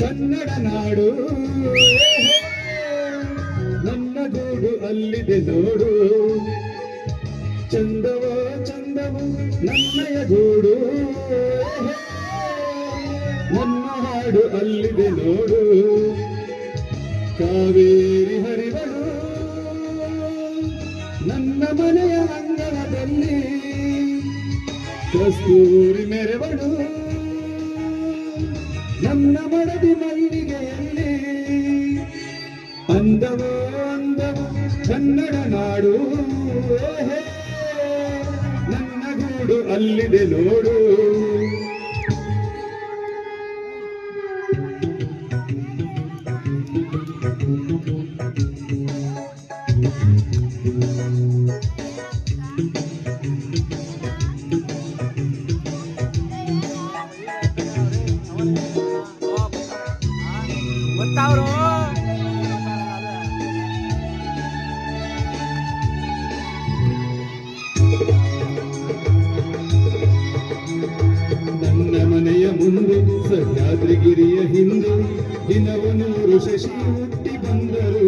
ಕನ್ನಡ ನಾಡು. ಗೂಡು ಅಲ್ಲಿದೆ ನೋಡು. ಚಂದವ ಚಂದವು ನನ್ನಯ ಗೂಡು ನನ್ನ ಹಾಡು ಅಲ್ಲಿದೆ ನೋಡು. ಕಾವೇರಿ ಹರಿವರು ನನ್ನ ಮನೆಯ ಅಂಗಳದಲ್ಲಿ ಕಸ್ತೂರಿ ಮೆರವಳು ನನ್ನ ಮಡದಿ ಮಲ್ಲಿಗೆಯಲ್ಲಿ ಕನ್ನಡ ನಾಡು ನನ್ನ ಗೂಡು ಅಲ್ಲಿದೆ ನೋಡು. ಗೊತ್ತಾವ್ರು? ಸಹ್ಯಾದ್ರಿಗಿರಿಯ ಹಿಂದೆ ದಿನವು ಶಶಿ ಹುಟ್ಟಿ ಬಂದರು.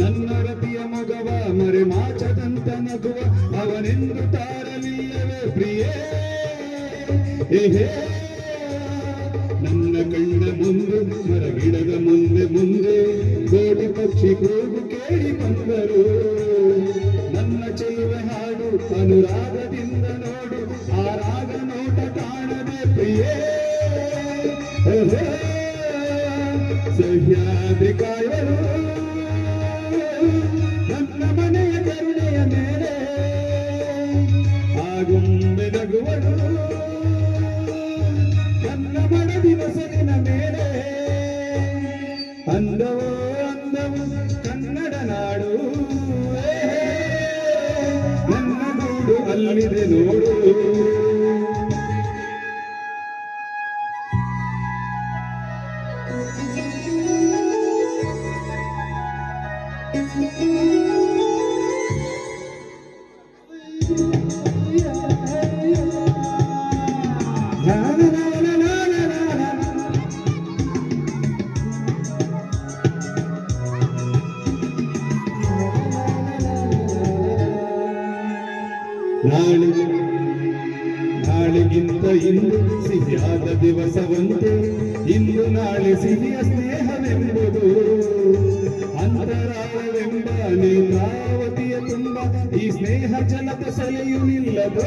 ನನ್ನ ರತಿಯ ಮಗವ ಮರೆ ಮಾಚದಂತ ನಗುವ ಅವನೆಂದು ತಾರಲಿಲ್ಲವೇ ಪ್ರಿಯೇ. ಏಹೇ ನನ್ನ ಕಣ್ಣ ಮುಂದೆ, ಮರಗಿಡದ ಮುಂದೆ ಮುಂದೆ ಕೋಟಿ ಪಕ್ಷಿ ಕೂಗು ಕೇಳಿ ಬಂದರು. ನನ್ನ ಚೆಲುವೆ ಹಾಡು ಅನುರಾಗದಿಂದ ಸಹ್ಯಾದ್ರಿ ಕಾಯರು ನನ್ನ ಮನೆಯ ಕರುಣೆಯ ಮೇಲೆ ಆಗುಂಬೆ ನಗುವಳು ನನ್ನ ಮನದಿ ಬಸಲಿನ ಮೇಲೆ ಕನ್ನಡ ನಾಡು ನೋಡು. ನಾಳೆ ನಾಳೆಗಿಂತ ಇಂದು ಸಿಹಿಯಾದ ದಿವಸವಂತೆ ಇಂದು ನಾಳೆ ಸಿಹಿಯ ಸ್ನೇಹವೆಂಬುದು ಅಂತರಾಳವೆಂಬ ಸ್ನೇಹ ಜಲದ ಸೆಲೆಯು ನಿಲ್ಲದು.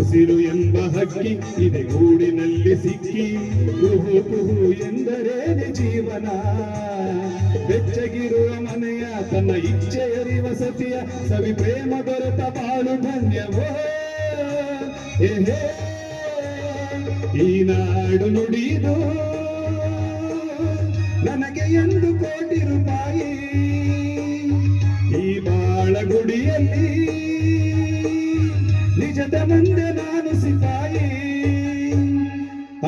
ಉಸಿರು ಎಂಬ ಹಕ್ಕಿ ಇದೆ ಗೂಡಿನಲ್ಲಿ ಸಿಕ್ಕಿ. ಕುಹು ಕುಹು ಎಂದರೇನೆ ಜೀವನ. ಬೆಚ್ಚಗಿರುವ ಮನೆಯ ತನ್ನ ಇಚ್ಛೆಯರಿ ವಸತಿಯ ಸವಿ ಪ್ರೇಮ ದೊರೆತ ಬಾಳು ಧನ್ಯವೋ. ಈ ನಾಡು ನುಡಿದು ನನಗೆ ಎಂದು ಕೋಟಿ ರೂಪಾಯಿ. ಈ ಬಾಳಗುಡಿಯಲ್ಲಿ ನಿಜದ ಮುಂದೆ ನಾನು ಸಿಪಾಯಿ.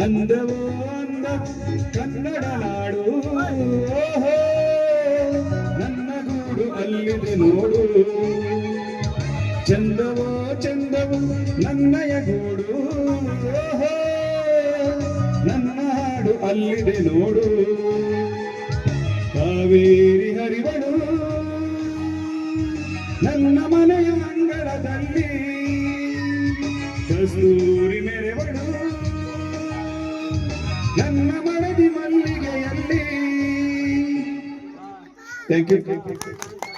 ಅಂದವೋ ಅಂದ ಕನ್ನಡ ನಾಡು ನನ್ನ ಗೂಡು ಅಲ್ಲಿದೆ ನೋಡು. ಚಂದವೋ ಚಂದವು ನನ್ನಯ ಗೂಡು. ನನ್ನ ಹಾಡು ಅಲ್ಲಿದೆ ನೋಡು. ಕಾವೇರಿ ಹರಿವಳು ನನ್ನ ಮನೆಯ ಮಂಗಳದಲ್ಲಿ ಕಸ್ತೂರಿ ಮೆರೆವಳು ನನ್ನ ಮನದಿ ಮಲ್ಲಿಗೆಯಲ್ಲಿ. Thank you